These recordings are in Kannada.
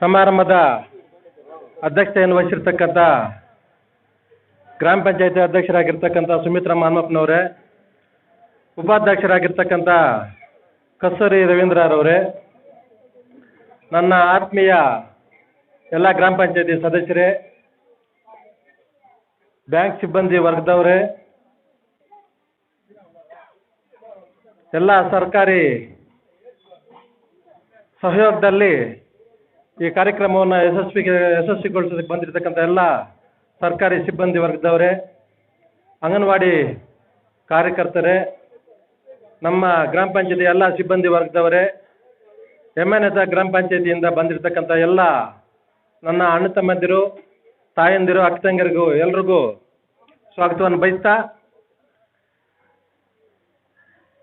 ಸಮಾರಂಭದ ಅಧ್ಯಕ್ಷತೆಯನ್ನು ವಹಿಸಿರ್ತಕ್ಕಂಥ ಗ್ರಾಮ ಪಂಚಾಯತಿ ಅಧ್ಯಕ್ಷರಾಗಿರ್ತಕ್ಕಂಥ ಸುಮಿತ್ರಾ ಹನುಮಪ್ಪನವರೇ ಉಪಾಧ್ಯಕ್ಷರಾಗಿರ್ತಕ್ಕಂಥ ಕಸ್ತೂರಿ ರವೀಂದ್ರರವರೇ, ನನ್ನ ಆತ್ಮೀಯ ಎಲ್ಲ ಗ್ರಾಮ ಪಂಚಾಯತಿ ಸದಸ್ಯರೇ, ಬ್ಯಾಂಕ್ ಸಿಬ್ಬಂದಿ ವರ್ಗದವರೇ, ಎಲ್ಲ ಸರ್ಕಾರಿ ಸಹಯೋಗದಲ್ಲಿ ಈ ಕಾರ್ಯಕ್ರಮವನ್ನು ಯಶಸ್ವಿಗೆ, ಯಶಸ್ವಿಗೊಳಿಸೋದಕ್ಕೆ ಬಂದಿರತಕ್ಕಂಥ ಎಲ್ಲ ಸರ್ಕಾರಿ ಸಿಬ್ಬಂದಿ ವರ್ಗದವರೇ, ಅಂಗನವಾಡಿ ಕಾರ್ಯಕರ್ತರೇ, ನಮ್ಮ ಗ್ರಾಮ ಪಂಚಾಯತಿ ಎಲ್ಲ ಸಿಬ್ಬಂದಿ ವರ್ಗದವರೇ ಎಸ್ ಗ್ರಾಮ ಪಂಚಾಯತಿಯಿಂದ ಬಂದಿರತಕ್ಕಂಥ ಎಲ್ಲ ನನ್ನ ಅಣ್ಣ ತಮ್ಮಂದಿರು, ತಾಯಂದಿರು, ಅಕ್ಕ ತಂಗಿರಿಗೂ ಎಲ್ರಿಗೂ ಸ್ವಾಗತವನ್ನು ಬಯಸ್ತಾ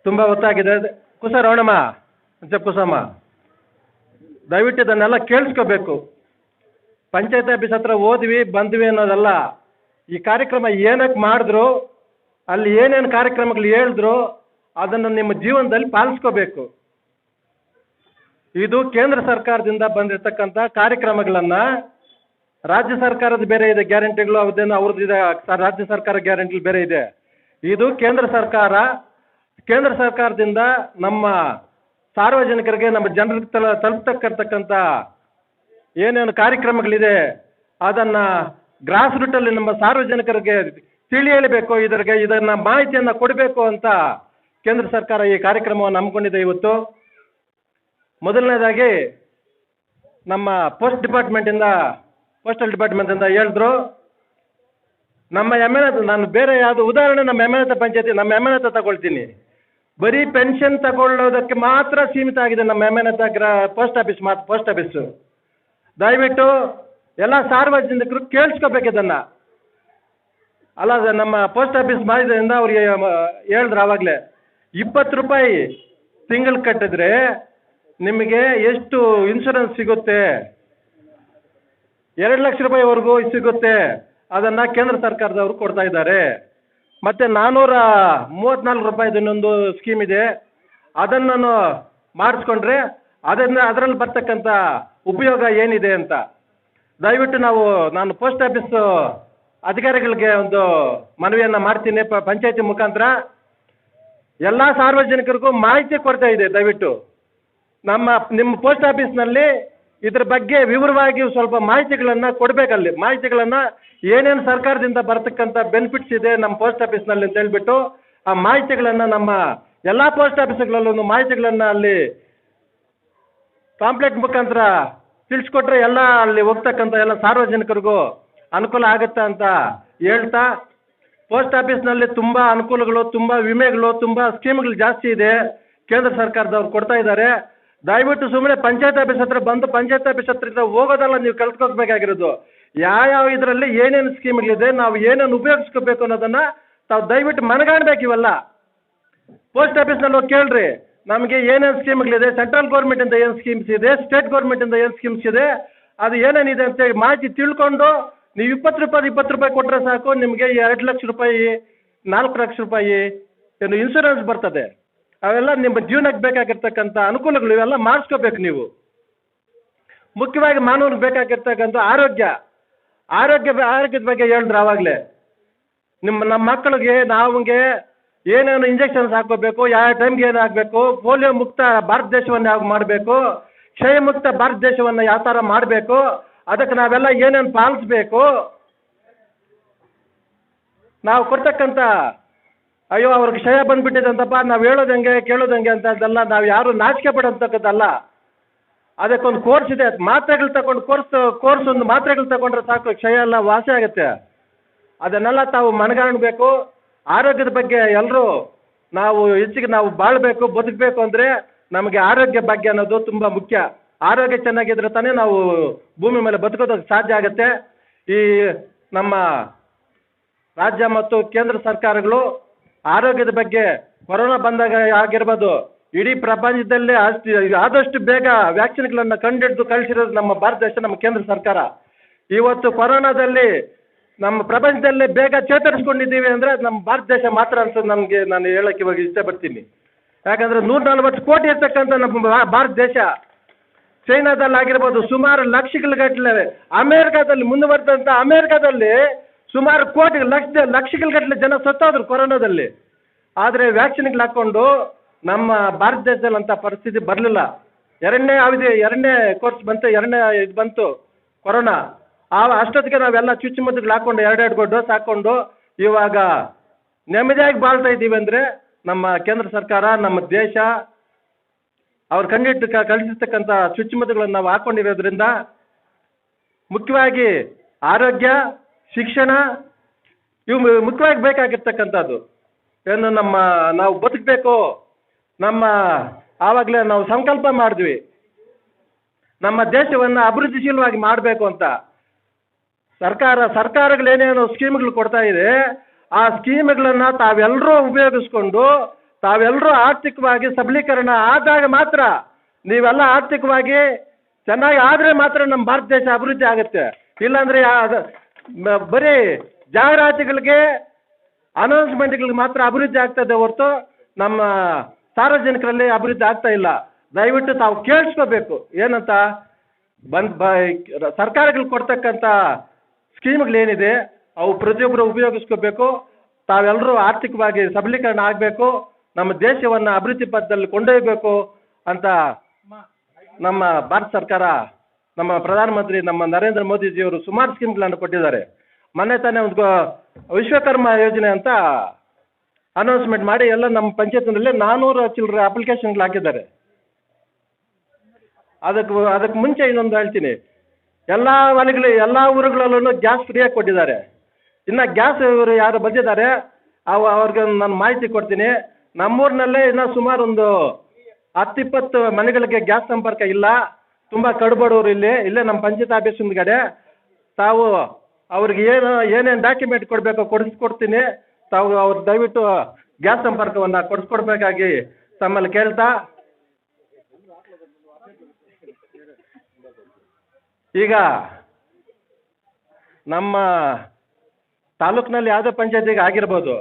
ತುಂಬ ಹೊತ್ತಾಗಿದೆ. ಕುಸ ರವಣಮ್ಮ ಕುಸಮ್ಮ. ದಯವಿಟ್ಟು ಇದನ್ನೆಲ್ಲ ಕೇಳಿಸ್ಕೋಬೇಕು. ಪಂಚಾಯತ್ ಆಫೀಸ್ ಹತ್ರ ಹೋದ್ವಿ ಬಂದ್ವಿ ಅನ್ನೋದಲ್ಲ ಈ ಕಾರ್ಯಕ್ರಮ ಏನಕ್ಕೆ ಮಾಡಿದ್ರು, ಅಲ್ಲಿ ಏನೇನು ಕಾರ್ಯಕ್ರಮಗಳು ಹೇಳಿದ್ರು, ಅದನ್ನು ನಿಮ್ಮ ಜೀವನದಲ್ಲಿ ಪಾಲಿಸ್ಕೋಬೇಕು. ಇದು ಕೇಂದ್ರ ಸರ್ಕಾರದಿಂದ ಬಂದಿರತಕ್ಕಂಥ ಕಾರ್ಯಕ್ರಮಗಳನ್ನು ರಾಜ್ಯ ಸರ್ಕಾರದ ಬೇರೆ ಇದೆ ಗ್ಯಾರಂಟಿಗಳು ಅವ್ರದ್ದೇನು ಅವ್ರದ್ದು ಇದೆ, ರಾಜ್ಯ ಸರ್ಕಾರ ಗ್ಯಾರಂಟಿ ಬೇರೆ ಇದೆ. ಇದು ಕೇಂದ್ರ ಸರ್ಕಾರ, ಕೇಂದ್ರ ಸರ್ಕಾರದಿಂದ ನಮ್ಮ ಸಾರ್ವಜನಿಕರಿಗೆ ನಮ್ಮ ಜನರಿಗೆ ತಲ ತಲುಪ್ತಕ್ಕಂತಕ್ಕಂಥ ಏನೇನು ಕಾರ್ಯಕ್ರಮಗಳಿದೆ, ಅದನ್ನು ಗ್ರಾಸ್ ರೂಟಲ್ಲಿ ನಮ್ಮ ಸಾರ್ವಜನಿಕರಿಗೆ ತಿಳಿಯಲೇಬೇಕು ಇದರಿಗೆ ಇದನ್ನು ಮಾಹಿತಿಯನ್ನು ಕೊಡಬೇಕು ಅಂತ ಕೇಂದ್ರ ಸರ್ಕಾರ ಈ ಕಾರ್ಯಕ್ರಮವನ್ನು ಹಮ್ಮಿಕೊಂಡಿದೆ ಇವತ್ತು. ಮೊದಲನೇದಾಗಿ ನಮ್ಮ ಪೋಸ್ಟ್ ಡಿಪಾರ್ಟ್ಮೆಂಟಿಂದ ಪೋಸ್ಟಲ್ ಡಿಪಾರ್ಟ್ಮೆಂಟಿಂದ ಹೇಳಿದ್ರು, ನಮ್ಮ ಎಂ ಎಲ್ ನಾನು ಬೇರೆ ಯಾವುದು ಉದಾಹರಣೆ ನಮ್ಮ ಎಂ ಎಲ್ ಪಂಚಾಯತಿ, ನಮ್ಮ ಎಂ ಎಲ್ ತಗೊಳ್ತೀನಿ. ಬರೀ ಪೆನ್ಷನ್ ತಗೊಳ್ಳೋದಕ್ಕೆ ಮಾತ್ರ ಸೀಮಿತ ಆಗಿದೆ ನಮ್ಮ ಎಂ ಎನ್ ಪೋಸ್ಟ್ ಆಫೀಸ್ ಮಾತ್ರ ಪೋಸ್ಟ್ ಆಫೀಸು ದಯವಿಟ್ಟು ಎಲ್ಲ ಸಾರ್ವಜನಿಕರು ಕೇಳಿಸ್ಕೋಬೇಕು ಇದನ್ನು. ಅಲ್ಲ ನಮ್ಮ ಪೋಸ್ಟ್ ಆಫೀಸ್ ಮಾಡಿದ್ರಿಂದ ಅವ್ರಿಗೆ ಹೇಳಿದ್ರು ಆವಾಗಲೇ, ಇಪ್ಪತ್ತು ರೂಪಾಯಿ ತಿಂಗಳು ಕಟ್ಟಿದ್ರೆ ನಿಮಗೆ ಎಷ್ಟು ಇನ್ಶೂರೆನ್ಸ್ ಸಿಗುತ್ತೆ? ಎರಡು ಲಕ್ಷ ರೂಪಾಯಿವರೆಗೂ ಸಿಗುತ್ತೆ. ಅದನ್ನು ಕೇಂದ್ರ ಸರ್ಕಾರದವರು ಕೊಡ್ತಾ ಇದ್ದಾರೆ. ಮತ್ತು ನಾನ್ನೂರ ಮೂವತ್ನಾಲ್ಕು ರೂಪಾಯಿದು ಇನ್ನೊಂದು ಸ್ಕೀಮ್ ಇದೆ. ಅದನ್ನು ಮಾಡಿಸ್ಕೊಂಡ್ರೆ ಅದನ್ನು ಅದರಲ್ಲಿ ಬರ್ತಕ್ಕಂಥ ಉಪಯೋಗ ಏನಿದೆ ಅಂತ. ದಯವಿಟ್ಟು ನಾವು, ನಾನು ಪೋಸ್ಟ್ ಆಫೀಸು ಅಧಿಕಾರಿಗಳಿಗೆ ಒಂದು ಮನವಿಯನ್ನು ಮಾಡ್ತೀನಿ ಪಂಚಾಯತಿ ಮುಖಾಂತರ. ಎಲ್ಲ ಸಾರ್ವಜನಿಕರಿಗೂ ಮಾಹಿತಿ ಕೊಡ್ತಾ ಇದೆ, ದಯವಿಟ್ಟು. ನಮ್ಮ, ನಿಮ್ಮ ಪೋಸ್ಟ್ ಆಫೀಸ್ನಲ್ಲಿ ಇದ್ರ ಬಗ್ಗೆ ವಿವರವಾಗಿ ಸ್ವಲ್ಪ ಮಾಹಿತಿಗಳನ್ನು ಕೊಡಬೇಕಲ್ಲಿ. ಮಾಹಿತಿಗಳನ್ನು ಏನೇನು ಸರ್ಕಾರದಿಂದ ಬರ್ತಕ್ಕಂಥ ಬೆನಿಫಿಟ್ಸ್ ಇದೆ ನಮ್ಮ ಪೋಸ್ಟ್ ಆಫೀಸ್ನಲ್ಲಿ ಅಂತ ಹೇಳ್ಬಿಟ್ಟು ಆ ಮಾಹಿತಿಗಳನ್ನು ನಮ್ಮ ಎಲ್ಲ ಪೋಸ್ಟ್ ಆಫೀಸ್ಗಳಲ್ಲೂ ಮಾಹಿತಿಗಳನ್ನು ಅಲ್ಲಿ ಪಾಂಪ್ಲೆಟ್ ಮುಖಾಂತರ ತಿಳಿಸ್ಕೊಟ್ರೆ ಎಲ್ಲ ಅಲ್ಲಿ ಹೋಗ್ತಕ್ಕಂಥ ಎಲ್ಲ ಸಾರ್ವಜನಿಕರಿಗೂ ಅನುಕೂಲ ಆಗುತ್ತೆ ಅಂತ ಹೇಳ್ತಾ ಪೋಸ್ಟ್ ಆಫೀಸ್ನಲ್ಲಿ ತುಂಬ ಅನುಕೂಲಗಳು, ತುಂಬ ವಿಮೆಗಳು, ತುಂಬ ಸ್ಕೀಮ್ಗಳು ಜಾಸ್ತಿ ಇದೆ. ಕೇಂದ್ರ ಸರ್ಕಾರದವ್ರು ಕೊಡ್ತಾ ಇದ್ದಾರೆ. ದಯವಿಟ್ಟು ಸುಮ್ಮನೆ ಪಂಚಾಯತ್ ಆಫೀಸ್ ಹತ್ರ ಬಂದು ಪಂಚಾಯತ್ ಆಫೀಸ್ ಹತ್ರ ಹೋಗೋದಲ್ಲ, ನೀವು ಕಲ್ತ್ಕೋಬೇಕಾಗಿರೋದು ಯಾವ್ಯಾವ ಇದರಲ್ಲಿ ಏನೇನು ಸ್ಕೀಮ್ಗಳಿದೆ, ನಾವು ಏನೇನು ಉಪಯೋಗಿಸ್ಕೋಬೇಕು ಅನ್ನೋದನ್ನು ತಾವು ದಯವಿಟ್ಟು ಮನಗಾಣಬೇಕು ಇವೆಲ್ಲ. ಪೋಸ್ಟ್ ಆಫೀಸ್ನಲ್ಲಿ ಹೋಗಿ ಕೇಳ್ರಿ, ನಮಗೆ ಏನೇನು ಸ್ಕೀಮ್ಗಳಿದೆ, ಸೆಂಟ್ರಲ್ ಗೌರ್ಮೆಂಟಿಂದ ಏನು ಸ್ಕೀಮ್ಸ್ ಇದೆ, ಸ್ಟೇಟ್ ಗೌರ್ಮೆಂಟಿಂದ ಏನು ಸ್ಕೀಮ್ಸ್ ಇದೆ, ಅದು ಏನೇನಿದೆ ಅಂತೇಳಿ ಮಾಹಿತಿ ತಿಳ್ಕೊಂಡು, ನೀವು ಇಪ್ಪತ್ತು ರೂಪಾಯಿ ಇಪ್ಪತ್ತು ರೂಪಾಯಿ ಕೊಟ್ಟರೆ ಸಾಕು, ನಿಮಗೆ ಎರಡು ಲಕ್ಷ ರೂಪಾಯಿ, ನಾಲ್ಕು ಲಕ್ಷ ರೂಪಾಯಿ ಏನು ಇನ್ಶೂರೆನ್ಸ್ ಬರ್ತದೆ. ಅವೆಲ್ಲ ನಿಮ್ಮ ಜೀವನಕ್ಕೆ ಬೇಕಾಗಿರ್ತಕ್ಕಂಥ ಅನುಕೂಲಗಳು, ಇವೆಲ್ಲ ಮಾಡಿಸ್ಕೋಬೇಕು ನೀವು. ಮುಖ್ಯವಾಗಿ ಮಾನವನಿಗೆ ಬೇಕಾಗಿರ್ತಕ್ಕಂಥ ಆರೋಗ್ಯ. ಆರೋಗ್ಯ ಆರೋಗ್ಯದ ಬಗ್ಗೆ ಹೇಳಿದ್ರು ಆವಾಗಲೇ. ನಿಮ್ಮ, ನಮ್ಮ ಮಕ್ಕಳಿಗೆ, ನಾವಿಗೆ ಏನೇನು ಇಂಜೆಕ್ಷನ್ಸ್ ಹಾಕೋಬೇಕು ಯಾವ ಟೈಮ್ಗೆ ಏನು ಹಾಕಬೇಕು ಪೋಲಿಯೋ ಮುಕ್ತ ಭಾರತ ದೇಶವನ್ನು ಯಾವ ಮಾಡಬೇಕು, ಕ್ಷಯ ಮುಕ್ತ ಭಾರತ ದೇಶವನ್ನು ಯಾವ ಥರ ಮಾಡಬೇಕು, ಅದಕ್ಕೆ ನಾವೆಲ್ಲ ಏನೇನು ಪಾಲಿಸ್ಬೇಕು. ನಾವು ಕೊಡ್ತಕ್ಕಂಥ ಅಯ್ಯೋ ಅವ್ರ ಕ್ಷಯ ಬಂದ್ಬಿಟ್ಟಿದೆ ಅಂತಪ್ಪ ನಾವು ಹೇಳೋದಂಗೆ ಕೇಳೋದಂಗೆ ಅಂತದ್ದಲ್ಲ, ನಾವು ಯಾರು ನಾಚಿಕೆ ಪಡೋಂತಕ್ಕದ್ದಲ್ಲ. ಅದಕ್ಕೊಂದು ಕೋರ್ಸ್ ಇದೆ ಮಾತ್ರೆಗಳು ತಗೊಂಡು ಕೋರ್ಸ್ ಕೋರ್ಸ್ ಒಂದು ಮಾತ್ರೆಗಳು ತಗೊಂಡ್ರೆ ಸಾಕು, ಕ್ಷಯ ಎಲ್ಲ ವಾಸಿ ಆಗುತ್ತೆ. ಅದನ್ನೆಲ್ಲ ತಾವು ಮನಗಾಣಬೇಕು. ಆರೋಗ್ಯದ ಬಗ್ಗೆ ಎಲ್ಲರೂ ನಾವು ಹೆಚ್ಚಿಗೆ ನಾವು ಬಾಳಬೇಕು, ಬದುಕಬೇಕು ಅಂದರೆ ನಮಗೆ ಆರೋಗ್ಯ ಬಗ್ಗೆ ಅನ್ನೋದು ತುಂಬ ಮುಖ್ಯ. ಆರೋಗ್ಯ ಚೆನ್ನಾಗಿದ್ರೆ ತಾನೇ ನಾವು ಭೂಮಿ ಮೇಲೆ ಬದುಕೋದಕ್ಕೆ ಸಾಧ್ಯ ಆಗುತ್ತೆ. ಈ ನಮ್ಮ ರಾಜ್ಯ ಮತ್ತು ಕೇಂದ್ರ ಸರ್ಕಾರಗಳು ಆರೋಗ್ಯದ ಬಗ್ಗೆ ಕೊರೋನಾ ಬಂದಾಗ ಆಗಿರ್ಬೋದು, ಇಡೀ ಪ್ರಪಂಚದಲ್ಲೇ ಅಷ್ಟು ಆದಷ್ಟು ಬೇಗ ವ್ಯಾಕ್ಸಿನ್ಗಳನ್ನು ಕಂಡುಹಿಡಿದು ಕಳಿಸಿರೋದು ನಮ್ಮ ಭಾರತ ದೇಶ, ನಮ್ಮ ಕೇಂದ್ರ ಸರ್ಕಾರ. ಇವತ್ತು ಕೊರೋನಾದಲ್ಲಿ ನಮ್ಮ ಪ್ರಪಂಚದಲ್ಲೇ ಬೇಗ ಚೇತರಿಸ್ಕೊಂಡಿದ್ದೀವಿ ಅಂದರೆ ನಮ್ಮ ಭಾರತ ದೇಶ ಮಾತ್ರ ಅಂತ ನಮಗೆ ನಾನು ಹೇಳಕ್ಕೆ ಇವಾಗ ಇಷ್ಟಪಡ್ತೀನಿ. ಯಾಕಂದರೆ ನೂರ ನಲ್ವತ್ತು ಕೋಟಿ ಇರ್ತಕ್ಕಂಥ ನಮ್ಮ ಭಾರತ ದೇಶ ಚೈನಾದಲ್ಲಿ ಆಗಿರ್ಬೋದು ಸುಮಾರು ಲಕ್ಷಗಳ ಗಟ್ಟಲೆ ಅಮೇರಿಕಾದಲ್ಲಿ ಮುಂದುವರೆದಂಥ ಅಮೇರಿಕಾದಲ್ಲಿ ಸುಮಾರು ಕೋಟಿ ಲಕ್ಷ ಲಕ್ಷಗಳ ಗಟ್ಟಲೆ ಜನ ಸತ್ತೋದ್ರು ಕೊರೋನಾದಲ್ಲಿ. ಆದರೆ ವ್ಯಾಕ್ಸಿನ್ಗಳು ಹಾಕ್ಕೊಂಡು ನಮ್ಮ ಭಾರತ ದೇಶದಲ್ಲಿ ಅಂಥ ಪರಿಸ್ಥಿತಿ ಬರಲಿಲ್ಲ. ಎರಡನೇ ಅವಧಿ, ಎರಡನೇ ಕೋರ್ಸ್ ಬಂತು, ಎರಡನೇ ಇದು ಬಂತು ಕೊರೋನಾ. ಆ ಅಷ್ಟೊತ್ತಿಗೆ ನಾವೆಲ್ಲ ಚುಚ್ಚುಮದ್ದುಗಳು ಹಾಕ್ಕೊಂಡು, ಎರಡೆರಡು ಡೋಸ್ ಹಾಕ್ಕೊಂಡು ಇವಾಗ ನೆಮ್ಮದಿಯಾಗಿ ಬಾಳ್ತಾ ಇದ್ದೀವಿ ಅಂದರೆ ನಮ್ಮ ಕೇಂದ್ರ ಸರ್ಕಾರ, ನಮ್ಮ ದೇಶ, ಅವ್ರು ಕಂಡಿಟ್ಟು ಕಳಿಸಿರ್ತಕ್ಕಂಥ ಚುಚ್ಚುಮದ್ದುಗಳನ್ನು ನಾವು ಹಾಕ್ಕೊಂಡಿರೋದ್ರಿಂದ ಮುಖ್ಯವಾಗಿ ಆರೋಗ್ಯ ಶಿಕ್ಷಣ, ಇವು ಮುಖ್ಯವಾಗಿ ಬೇಕಾಗಿರ್ತಕ್ಕಂಥದ್ದು. ಏನು ನಮ್ಮ, ನಾವು ಬದುಕಬೇಕು, ನಮ್ಮ, ಆವಾಗಲೇ ನಾವು ಸಂಕಲ್ಪ ಮಾಡಿದ್ವಿ. ನಮ್ಮ ದೇಶವನ್ನು ಅಭಿವೃದ್ಧಿಶೀಲವಾಗಿ ಮಾಡಬೇಕು ಅಂತ. ಸರ್ಕಾರ ಸರ್ಕಾರಗಳೇನೇನು ಸ್ಕೀಮ್ಗಳು ಕೊಡ್ತಾ ಇದೆ, ಆ ಸ್ಕೀಮ್ಗಳನ್ನು ತಾವೆಲ್ಲರೂ ಉಪಯೋಗಿಸ್ಕೊಂಡು ತಾವೆಲ್ಲರೂ ಆರ್ಥಿಕವಾಗಿ ಸಬಲೀಕರಣ ಆದಾಗ ಮಾತ್ರ ನೀವೆಲ್ಲ ಆರ್ಥಿಕವಾಗಿ ಚೆನ್ನಾಗಿ ಆದರೆ ಮಾತ್ರ ನಮ್ಮ ಭಾರತ ದೇಶ ಅಭಿವೃದ್ಧಿ ಆಗುತ್ತೆ. ಇಲ್ಲಾಂದರೆ ಬರೀ ಜಾಹೀರಾತುಗಳಿಗೆ ಅನೌನ್ಸ್ಮೆಂಟ್ಗಳಿಗೆ ಮಾತ್ರ ಅಭಿವೃದ್ಧಿ ಇದೆ ಹೊರತು ನಮ್ಮ ಸಾರ್ವಜನಿಕರಲ್ಲಿ ಅಭಿವೃದ್ಧಿ ಆಗ್ತಾ ಇಲ್ಲ. ದಯವಿಟ್ಟು ತಾವು ಕೇಳಿಸ್ಕೋಬೇಕು. ಏನಂತ? ಬಂದ್, ಬ ಸರ್ಕಾರಗಳು ಕೊಡ್ತಕ್ಕಂಥ ಸ್ಕೀಮ್ಗಳೇನಿದೆ, ಅವು ಪ್ರತಿಯೊಬ್ಬರು ಉಪಯೋಗಿಸ್ಕೋಬೇಕು. ತಾವೆಲ್ಲರೂ ಆರ್ಥಿಕವಾಗಿ ಸಬಲೀಕರಣ ಆಗಬೇಕು. ನಮ್ಮ ದೇಶವನ್ನು ಅಭಿವೃದ್ಧಿ ಪಥದಲ್ಲಿ ಕೊಂಡೊಯ್ಯಬೇಕು ಅಂತ ನಮ್ಮ ಭಾರತ ಸರ್ಕಾರ ನಮ್ಮ ಪ್ರಧಾನಮಂತ್ರಿ, ನಮ್ಮ ನರೇಂದ್ರ ಮೋದಿಜಿಯವರು ಸುಮಾರು ಸ್ಕೀಮ್ಗಳನ್ನು ಕೊಟ್ಟಿದ್ದಾರೆ. ಮೊನ್ನೆ ತಾನೇ ಒಂದು ವಿಶ್ವಕರ್ಮ ಯೋಜನೆ ಅಂತ ಅನೌನ್ಸ್ಮೆಂಟ್ ಮಾಡಿ ಎಲ್ಲ ನಮ್ಮ ಪಂಚಾಯತ್ನಲ್ಲಿ ನಾನ್ನೂರು ಚಿಲ್ಲರೆ ಅಪ್ಲಿಕೇಶನ್ಗಳು ಹಾಕಿದ್ದಾರೆ. ಅದಕ್ಕೆ ಅದಕ್ಕೆ ಮುಂಚೆ ಇನ್ನೊಂದು ಹೇಳ್ತೀನಿ. ಎಲ್ಲ ಮನೆಗಳು ಎಲ್ಲ ಊರುಗಳಲ್ಲೂ ಗ್ಯಾಸ್ ಫ್ರೀಯಾಗಿ ಕೊಟ್ಟಿದ್ದಾರೆ. ಇನ್ನು ಗ್ಯಾಸ್ ಇವರು ಯಾರು ಬಂದಿದ್ದಾರೆ, ಅವ, ಅವ್ರಿಗೆ ನಾನು ಮಾಹಿತಿ ಕೊಡ್ತೀನಿ. ನಮ್ಮೂರಿನಲ್ಲೇ ಇನ್ನೂ ಸುಮಾರು ಒಂದು ಹತ್ತಿಪ್ಪತ್ತು ಮನೆಗಳಿಗೆ ಗ್ಯಾಸ್ ಸಂಪರ್ಕ ಇಲ್ಲ. ತುಂಬ ಕಡುಬಡವ್ರು ಇಲ್ಲಿ. ಇಲ್ಲೇ ನಮ್ಮ ಪಂಚಾಯತ್ ಆಫೀಸ್ ಮುಂದ್ಗಡೆ ತಾವು ಅವ್ರಿಗೆ ಏನು, ಏನೇನು ಡಾಕ್ಯುಮೆಂಟ್ ಕೊಡಬೇಕೋ ಕೊಡಿಸ್ಕೊಡ್ತೀನಿ. ತಾವು ಅವ್ರು ದಯವಿಟ್ಟು ಗ್ಯಾಸ್ ಸಂಪರ್ಕವನ್ನು ಕೊಡಿಸ್ಕೊಡ್ಬೇಕಾಗಿ ತಮ್ಮಲ್ಲಿ ಕೇಳ್ತಾ. ಈಗ ನಮ್ಮ ತಾಲೂಕಿನಲ್ಲಿ ಯಾವುದೇ ಪಂಚಾಯತಿಗೆ ಆಗಿರ್ಬೋದು,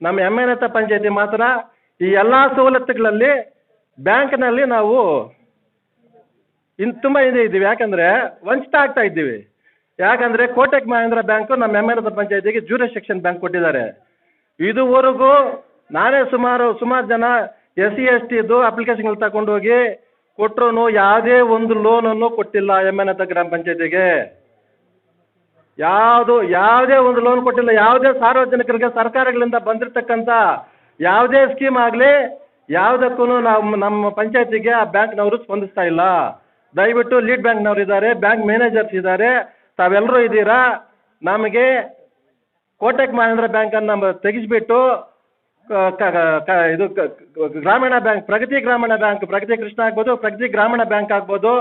ನಮ್ಮ ಎಂ ಎನ್ ಎತ್ತ ಪಂಚಾಯತಿ ಮಾತ್ರ ಈ ಎಲ್ಲ ಸವಲತ್ತುಗಳಲ್ಲಿ ಬ್ಯಾಂಕ್ನಲ್ಲಿ ನಾವು ಇನ್ನು ತುಂಬ ಹಿಂದೆ ಇದ್ದೀವಿ ಯಾಕಂದರೆ ವಂಚಿತ ಆಗ್ತಾ ಇದ್ದೀವಿ. ಯಾಕಂದ್ರೆ ಕೋಟೆಕ್ ಮಹೇಂದ್ರ ಬ್ಯಾಂಕು ನಮ್ಮ ಎತ್ತ ಪಂಚಾಯತಿಗೆ ಜೂನಿಯರ್ ಸೆಕ್ಷನ್ ಬ್ಯಾಂಕ್ ಕೊಟ್ಟಿದ್ದಾರೆ. ಇದುವರೆಗೂ ನಾನೇ ಸುಮಾರು ಸುಮಾರು ಜನ ಎಸ್ ಸಿ ಎಸ್ ಟಿದು ಅಪ್ಲಿಕೇಶನ್ಗಳು ತಗೊಂಡೋಗಿ ಕೊಟ್ಟರು ಯಾವುದೇ ಒಂದು ಲೋನನ್ನು ಕೊಟ್ಟಿಲ್ಲ ಎಂ ಎನ್ ಗ್ರಾಮ ಪಂಚಾಯತಿಗೆ. ಯಾವುದು, ಯಾವುದೇ ಒಂದು ಲೋನ್ ಕೊಟ್ಟಿಲ್ಲ. ಯಾವುದೇ ಸಾರ್ವಜನಿಕರಿಗೆ, ಸರ್ಕಾರಗಳಿಂದ ಬಂದಿರತಕ್ಕಂಥ ಯಾವುದೇ ಸ್ಕೀಮ್ ಆಗಲಿ ಯಾವುದಕ್ಕೂ ನಾವು ನಮ್ಮ ಪಂಚಾಯತಿಗೆ ಆ ಬ್ಯಾಂಕ್ನವರು ಸ್ಪಂದಿಸ್ತಾ ಇಲ್ಲ. ದಯವಿಟ್ಟು ಲೀಡ್ ಬ್ಯಾಂಕ್ನವ್ರು ಇದ್ದಾರೆ ಬ್ಯಾಂಕ್ ಮ್ಯಾನೇಜರ್ಸ್ ಇದ್ದಾರೆ ತಾವೆಲ್ಲರೂ ಇದ್ದೀರಾ? ನಮಗೆ ಕೋಟಕ್ ಮಹೇಂದ್ರ ಬ್ಯಾಂಕನ್ನು ನಮ್ಮ ತೆಗಿಸ್ಬಿಟ್ಟು ಇದು ಗ್ರಾಮೀಣ ಬ್ಯಾಂಕ್ ಪ್ರಗತಿ ಗ್ರಾಮೀಣ ಬ್ಯಾಂಕ್ ಪ್ರಗತಿ ಕೃಷ್ಣ ಆಗ್ಬೋದು ಪ್ರಗತಿ ಗ್ರಾಮೀಣ ಬ್ಯಾಂಕ್ ಆಗ್ಬೋದು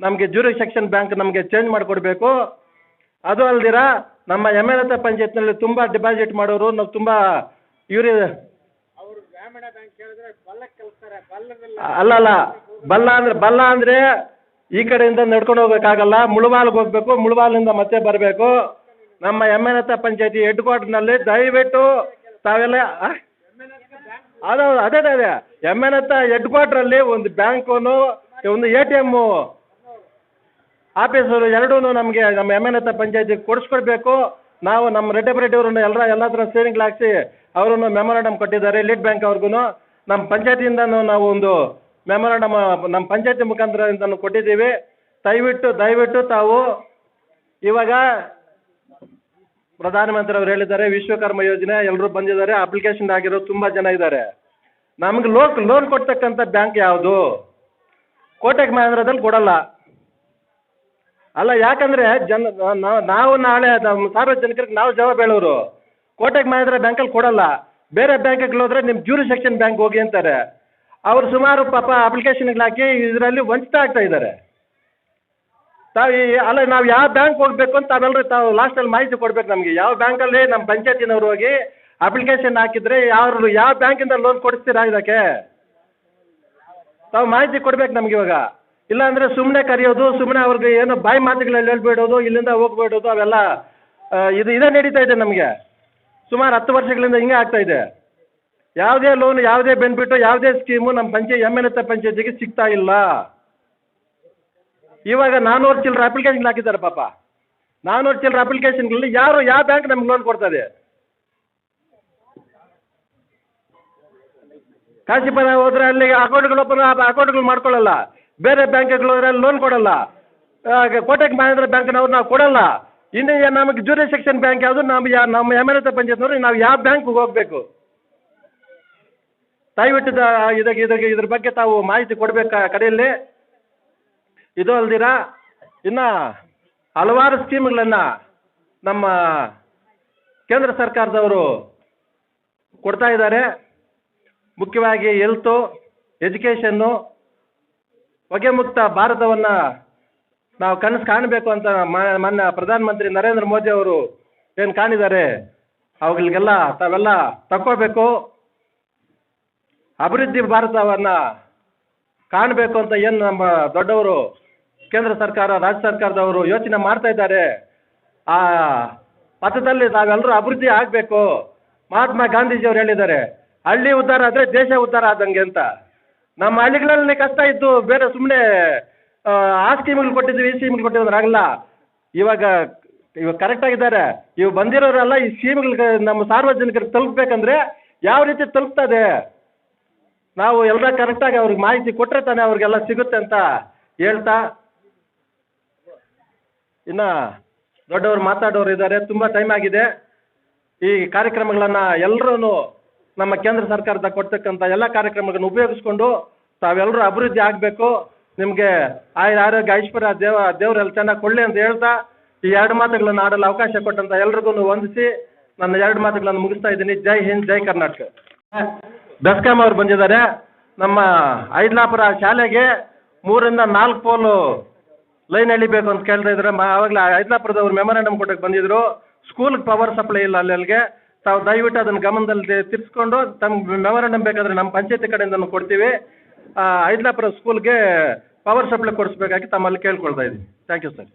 ನಮಗೆ ಜೂರಿ ಸೆಕ್ಷನ್ ಬ್ಯಾಂಕ್ ನಮಗೆ ಚೇಂಜ್ ಮಾಡಿಕೊಡ್ಬೇಕು. ಅದು ಅಲ್ದಿರ ನಮ್ಮ ಎಂ ಎಲ್ ಎ ಪಂಚಾಯತ್ನಲ್ಲಿ ತುಂಬ ಡಿಪಾಸಿಟ್ ಮಾಡೋರು ನಾವು ತುಂಬ ಇವ್ರಿ ಅಲ್ಲ ಬಲ್ಲ ಅಂದ್ರೆ ಬಲ್ಲ ಅಂದರೆ ಈ ಕಡೆಯಿಂದ ನಡ್ಕೊಂಡು ಹೋಗ್ಬೇಕಾಗಲ್ಲ, ಮುಳುಬಾಲ್ಗೆ ಹೋಗ್ಬೇಕು ಮುಳುಬಾಲಿಂದ ಮತ್ತೆ ಬರಬೇಕು. ನಮ್ಮ ಎಂ ಪಂಚಾಯಿತಿ ಪಂಚಾಯತಿ ಹೆಡ್ ಕ್ವಾರ್ಟರ್ನಲ್ಲಿ ದಯವಿಟ್ಟು ತಾವೆಲ್ಲ? ಅದು, ಅದೇ ಅದೇ ಅದೇ. ಎಂ ಎನ್ ಎತ್ತ ಹೆಡ್ ಕ್ವಾರ್ಟ್ರಲ್ಲಿ ಒಂದು ಬ್ಯಾಂಕನ್ನು, ಒಂದು ಎ ಟಿ ಎಮ್ಮು ಆಫೀಸರು ಎರಡೂ ನಮಗೆ ನಮ್ಮ ಎಂ ಎನ್ ಎತ್ತ ಪಂಚಾಯತಿಗೆ ಕೊಡಿಸ್ಕೊಡ್ಬೇಕು. ನಾವು ನಮ್ಮ ರೆಡ್ಡಿಯವ್ರನ್ನ ಎಲ್ಲ ಎಲ್ಲ ಎಲ್ಲತ್ರ ಸೇರಿಂಗ್ಗಳು ಹಾಕ್ಸಿ ಅವರನ್ನು ಮೆಮೊರಾಂಡಮ್ ಕೊಟ್ಟಿದ್ದಾರೆ, ಲೀಡ್ ಬ್ಯಾಂಕ್ ಅವ್ರಿಗೂ ನಮ್ಮ ಪಂಚಾಯತಿಯಿಂದನೂ ನಾವು ಒಂದು ಮೆಮೊರಾಂಡಮ್ ನಮ್ಮ ಪಂಚಾಯತಿ ಮುಖಾಂತರದಿಂದನೂ ಕೊಟ್ಟಿದ್ದೀವಿ. ದಯವಿಟ್ಟು ದಯವಿಟ್ಟು ತಾವು ಇವಾಗ ಪ್ರಧಾನಮಂತ್ರಿ ಅವರು ಹೇಳಿದ್ದಾರೆ, ವಿಶ್ವಕರ್ಮ ಯೋಜನೆ ಎಲ್ಲರೂ ಬಂದಿದ್ದಾರೆ ಅಪ್ಲಿಕೇಶನ್ ಆಗಿರೋ ತುಂಬ ಜನ ಇದ್ದಾರೆ. ನಮ್ಗೆ ಲೋನ್ ಲೋನ್ ಕೊಡ್ತಕ್ಕಂಥ ಬ್ಯಾಂಕ್ ಯಾವುದು? ಕೋಟಕ್ ಮಹೇಂದ್ರದಲ್ಲಿ ಕೊಡಲ್ಲ. ಅಲ್ಲ, ಯಾಕಂದ್ರೆ ಜನ, ನಾವು ನಾಳೆ ನಮ್ಮ ಸಾರ್ವಜನಿಕರಿಗೆ ನಾವು ಜವಾಬ್ ಹೇಳೋರು. ಕೋಟಕ್ ಮಹೇಂದ್ರ ಬ್ಯಾಂಕಲ್ಲಿ ಕೊಡಲ್ಲ. ಬೇರೆ ಬ್ಯಾಂಕಿಗೆ ಹೋದ್ರೆ ನಿಮ್ಮ ಜ್ಯೂರಿ ಸೆಕ್ಷನ್ ಬ್ಯಾಂಕ್ ಹೋಗಿ ಅಂತಾರೆ. ಅವ್ರು ಸುಮಾರು ಪಾಪ ಅಪ್ಲಿಕೇಶನ್ಗಳು ಹಾಕಿ ಇದರಲ್ಲಿ ವಂಚಿತ ಆಗ್ತಾ ಇದ್ದಾರೆ. ತಾವು ಈ, ಅಲ್ಲ, ನಾವು ಯಾವ ಬ್ಯಾಂಕ್ ಹೋಗ್ಬೇಕು ಅಂತ ತಾವೆಲ್ಲರೂ ತಾವು ಲಾಸ್ಟಲ್ಲಿ ಮಾಹಿತಿ ಕೊಡ್ಬೇಕು ನಮಗೆ. ಯಾವ ಬ್ಯಾಂಕಲ್ಲಿ ನಮ್ಮ ಪಂಚಾಯತಿನವ್ರು ಹೋಗಿ ಅಪ್ಲಿಕೇಶನ್ ಹಾಕಿದ್ರೆ ಯಾವ ಯಾವ ಬ್ಯಾಂಕಿಂದ ಲೋನ್ ಕೊಡಿಸ್ತೀರಾ ಇದಕ್ಕೆ? ತಾವು ಮಾಹಿತಿ ಕೊಡ್ಬೇಕು ನಮ್ಗೆ ಇವಾಗ. ಇಲ್ಲಾಂದರೆ ಸುಮ್ಮನೆ ಕರೆಯೋದು ಸುಮ್ಮನೆ ಅವ್ರಿಗೆ ಏನೋ ಬಾಯಿ ಮಾತುಗಳಲ್ಲಿ ಹೇಳ್ಬಿಡೋದು, ಇಲ್ಲಿಂದ ಹೋಗ್ಬಿಡೋದು, ಅವೆಲ್ಲ ಇದು, ಇದೇ ನಡೀತಾ ಇದೆ ನಮಗೆ. ಸುಮಾರು ಹತ್ತು ವರ್ಷಗಳಿಂದ ಹಿಂಗೆ ಆಗ್ತಾ ಇದೆ. ಯಾವುದೇ ಲೋನ್ ಯಾವುದೇ ಬೆನಿಫಿಟ್ಟು ಯಾವುದೇ ಸ್ಕೀಮು ನಮ್ಮ ಪಂಚಾಯತ್ ಎಂ ಎಲ್ ಎತ್ತ ಪಂಚಾಯತಿಗೆ ಸಿಗ್ತಾ ಇಲ್ಲ. ಇವಾಗ ನಾನ್ನೂರು ಚಿಲ್ಲರೆ ಅಪ್ಲಿಕೇಶನ್ ಹಾಕಿದ್ದಾರೆ ಪಾಪ. ನಾನ್ನೂರು ಚಿಲ್ಲರೆ ಅಪ್ಲಿಕೇಶನ್ಗಳಲ್ಲಿ ಯಾರು, ಯಾವ ಬ್ಯಾಂಕ್ ನಮ್ಗೆ ಲೋನ್ ಕೊಡ್ತದೆ? ಕಾಶಿಪುರ ಹೋದ್ರೆ ಅಲ್ಲಿ ಅಕೌಂಟ್ಗಳು ಓಪನ್ ಅಕೌಂಟ್ಗಳು ಮಾಡ್ಕೊಳ್ಳಲ್ಲ. ಬೇರೆ ಬ್ಯಾಂಕ್ಗಳು ಹೋದ್ರೆ ಅಲ್ಲಿ ಲೋನ್ ಕೊಡಲ್ಲ. ಕೋಟಕ್ ಮಹೇಂದ್ರ ಬ್ಯಾಂಕ್ನವ್ರು ನಾವು ಕೊಡಲ್ಲ. ಇನ್ನು ನಮಗೆ ಜೂರಿ ಸೆಕ್ಷನ್ ಬ್ಯಾಂಕ್ ಯಾವುದು ನಮ್ಮ ನಮ್ಮ ಎಂ ಎಲ್ ಎ ಪಂಚಾಯತ್ನವ್ರು, ನಾವು ಯಾವ ಬ್ಯಾಂಕ್ಗೆ ಹೋಗಬೇಕು? ದಯವಿಟ್ಟು ಇದಕ್ಕೆ ಇದಕ್ಕೆ, ಇದ್ರ ಬಗ್ಗೆ ತಾವು ಮಾಹಿತಿ ಕೊಡಬೇಕಾ ಕಡೆಯಲ್ಲಿ? ಇದು ಅಲ್ದಿರಾ? ಇನ್ನು ಹಲವಾರು ಸ್ಕೀಮ್ಗಳನ್ನು ನಮ್ಮ ಕೇಂದ್ರ ಸರ್ಕಾರದವರು ಕೊಡ್ತಾ ಇದ್ದಾರೆ. ಮುಖ್ಯವಾಗಿ ಹೆಲ್ತು ಎಜುಕೇಷನ್ನು ಹೊಗೆ ಮುಕ್ತ ಭಾರತವನ್ನು ನಾವು ಕನಸು ಕಾಣಬೇಕು ಅಂತ ಮನ್ನ ಪ್ರಧಾನಮಂತ್ರಿ ನರೇಂದ್ರ ಮೋದಿ ಅವರು ಏನು ಕಾಣಿದ್ದಾರೆ ಅವುಗಳಿಗೆಲ್ಲ ತಾವೆಲ್ಲ ತಕ್ಕೋಬೇಕು ಅಭಿವೃದ್ಧಿ ಭಾರತವನ್ನು ಕಾಣಬೇಕು ಅಂತ ಏನು ನಮ್ಮ ದೊಡ್ಡವರು ಕೇಂದ್ರ ಸರ್ಕಾರ, ರಾಜ್ಯ ಸರ್ಕಾರದವರು ಯೋಚನೆ ಮಾಡ್ತಾ ಇದ್ದಾರೆ. ಆ ಪಥದಲ್ಲಿ ನಾವೆಲ್ಲರೂ ಅಭಿವೃದ್ಧಿ ಆಗಬೇಕು. ಮಹಾತ್ಮ ಗಾಂಧೀಜಿಯವರು ಹೇಳಿದ್ದಾರೆ, ಹಳ್ಳಿ ಉದ್ಧಾರ ಆದರೆ ದೇಶ ಉದ್ಧಾರ ಆದಂಗೆ ಅಂತ. ನಮ್ಮ ಹಳ್ಳಿಗಳಲ್ಲಿ ಕಷ್ಟ ಇದ್ದು ಬೇರೆ ಸುಮ್ಮನೆ ಆ ಸ್ಕೀಮ್ಗಳು ಕೊಟ್ಟಿದ್ವಿ ಈ ಸ್ಕೀಮ್ಗಳು ಕೊಟ್ಟಿದ್ವಿ ಅಂದ್ರೆ ಆಗಲ್ಲ. ಇವಾಗ ಇವಾಗ ಕರೆಕ್ಟಾಗಿದ್ದಾರೆ ಇವು ಬಂದಿರೋರೆಲ್ಲ ಈ ಸ್ಕೀಮ್ಗಳಿಗೆ ನಮ್ಮ ಸಾರ್ವಜನಿಕರಿಗೆ ತಲುಪಬೇಕಂದ್ರೆ ಯಾವ ರೀತಿ ತಲುಪ್ತದೆ? ನಾವು ಎಲ್ಲ ಕರೆಕ್ಟಾಗಿ ಅವ್ರಿಗೆ ಮಾಹಿತಿ ಕೊಟ್ಟರೆ ತಾನೇ ಅವ್ರಿಗೆಲ್ಲ ಸಿಗುತ್ತೆ ಅಂತ ಹೇಳ್ತಾ ಇನ್ನು ದೊಡ್ಡವರು ಮಾತಾಡೋರು ಇದ್ದಾರೆ. ತುಂಬಾ ಟೈಮ್ ಆಗಿದೆ. ಈ ಕಾರ್ಯಕ್ರಮಗಳನ್ನು ಎಲ್ಲರೂ ನಮ್ಮ ಕೇಂದ್ರ ಸರ್ಕಾರದ ಕೊಡ್ತಕ್ಕಂಥ ಎಲ್ಲ ಕಾರ್ಯಕ್ರಮಗಳನ್ನು ಉಪಯೋಗಿಸ್ಕೊಂಡು ತಾವೆಲ್ಲರೂ ಅಭಿವೃದ್ಧಿ ಆಗಬೇಕು. ನಿಮಗೆ ಆಯ್ದ ಆರೋಗ್ಯ, ಐಶ್ವರ್ಯ ದೇವ ದೇವರೆಲ್ಲ ಚೆನ್ನಾಗಿ ಕೊಡಲಿ ಅಂತ ಹೇಳ್ತಾ ಈ ಎರಡು ಮಾತುಗಳನ್ನು ಆಡಲು ಅವಕಾಶ ಕೊಟ್ಟಂತ ಎಲ್ರಿಗೂ ವಂದಿಸಿ ನನ್ನ ಎರಡು ಮಾತುಗಳನ್ನು ಮುಗಿಸ್ತಾ ಇದ್ದೀನಿ. ಜೈ ಹಿಂದ್, ಜೈ ಕರ್ನಾಟಕ. ಬೆಸ್ಕಾಂ ಅವ್ರು ಬಂದಿದ್ದಾರೆ. ನಮ್ಮ ಐದ್ಲಾಪುರ ಶಾಲೆಗೆ ಮೂರಿಂದ ನಾಲ್ಕು ಪೋಲು ಲೈನ್ ಎಳಿಬೇಕು ಅಂತ ಕೇಳ್ತಾ ಇದ್ದಾರೆ. ಮ ಆವಾಗಲೇ ಐದ್ಲಾಪುರದವ್ರು ಮೆಮೊರಾಂಡಮ್ ಕೊಟ್ಟಕ್ಕೆ ಬಂದಿದ್ರು. ಸ್ಕೂಲ್ಗೆ ಪವರ್ ಸಪ್ಲೈ ಇಲ್ಲ ಅಲ್ಲಿ ಅಲ್ಲಿಗೆ. ತಾವು ದಯವಿಟ್ಟು ಅದನ್ನು ಗಮನದಲ್ಲಿ ತಿರ್ಸ್ಕೊಂಡು ತಮ್ಗೆ ಮೆಮೊರಾಂಡಮ್ ಬೇಕಾದ್ರೆ ನಮ್ಮ ಪಂಚಾಯತಿ ಕಡೆಯಿಂದನೂ ಕೊಡ್ತೀವಿ. ಐದ್ಲಾಪುರ ಸ್ಕೂಲ್ಗೆ ಪವರ್ ಸಪ್ಲೈ ಕೊಡಿಸ್ಬೇಕಾಗಿ ತಮ್ಮಲ್ಲಿ ಕೇಳ್ಕೊಳ್ತಾ ಇದ್ದೀನಿ. Thank you sir